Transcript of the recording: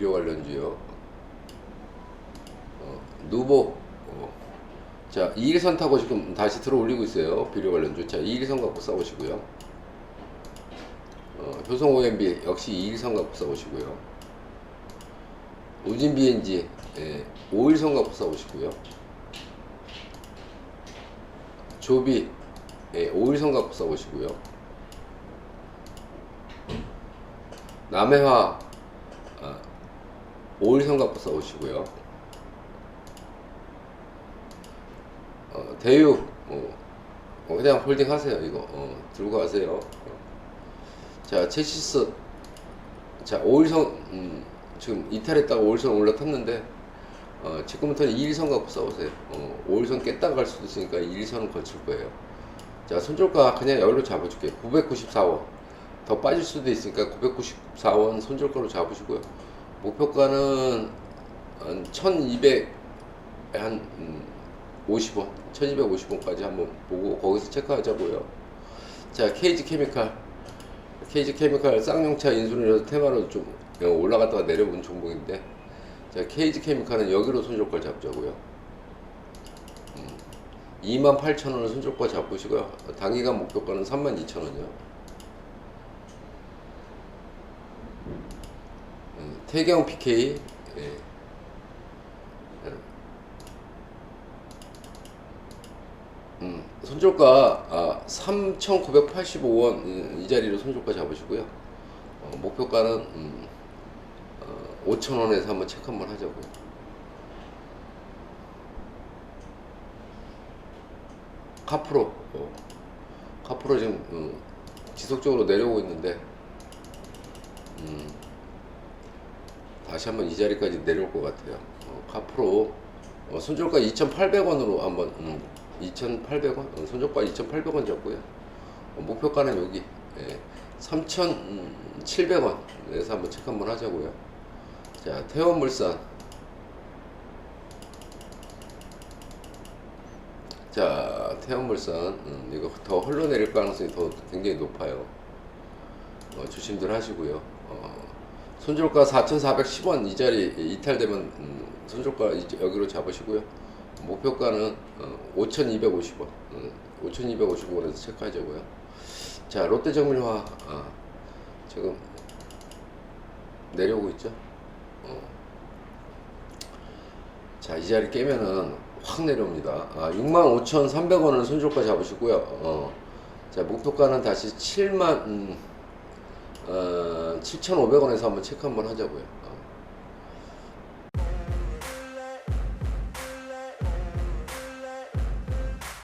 비료 관련주요. 어, 누보. 어. 자, 2일선 타고 지금 다시 들어 올리고 있어요. 비료 관련주. 자, 2일선 갖고 싸우시고요. 어, 효성 OMB 역시 2일선 갖고 싸우시고요. 우진 BNG 예, 5일선 갖고 싸우시고요. 조비 예, 5일선 갖고 싸우시고요. 남해화 아, 5일선 갖고 싸우시고요. 어, 대유 어, 어, 그냥 홀딩 하세요 이거 어, 들고 가세요. 어. 자 체시스 자 5일선 음, 지금 이탈했다가 5일선 올라탔는데 어, 지금부터는 2일선 갖고 싸우세요. 어, 5일선 깼다가 갈 수도 있으니까 2일선은 걸칠 거예요. 자, 손절가 그냥 여기로 잡아줄게요. 994원. 더 빠질 수도 있으니까 994원 손절가로 잡으시고요. 목표가는 한 1200, 한, 음, 50원, 1250원까지 한번 보고 거기서 체크하자고요. 자, KG 케미칼. KG 케미칼 쌍용차 인수인이라서 테마로 좀 올라갔다가 내려본 종목인데, 자, KG 케미칼은 여기로 손절가 잡자고요. 28,000원을 손절가 잡으시고요. 단기간 목표가는 32,000원이요. 음, 태경 PK 예. 음, 손절가 아, 3,985원 이, 이 자리로 손절가 잡으시고요. 어, 목표가는 음, 어, 5,000원에서 한번 체크 한번 하자고요. 카프로 어, 카프로 지금 음, 지속적으로 내려오고 있는데 음, 다시 한번 이 자리까지 내려올 것 같아요. 어, 카프로 어, 손절가 2,800원으로 한번 음, 2,800원 어, 손절가 2,800원 잡고요. 어, 목표가는 여기 예, 3,700원 에서 한번 체크 한번 하자고요. 자 태원물산 자, 태양물산 음, 이거 더 흘러내릴 가능성이 더 굉장히 높아요. 어, 조심들 하시고요. 어, 손절가 4,410원 이 자리 이탈되면 음, 손절가 이- 여기로 잡으시고요. 목표가는 어, 5,250원, 음, 5,250원에서 체크하자고요. 자, 롯데정밀화 아, 지금 내려오고 있죠. 어. 자, 이 자리 깨면은 확 내려옵니다. 아, 65,300원을 손절가 잡으시고요. 어, 자, 목표가는 다시 7만, 음, 어, 7,500원에서 한번 체크 한번 하자고요. 어,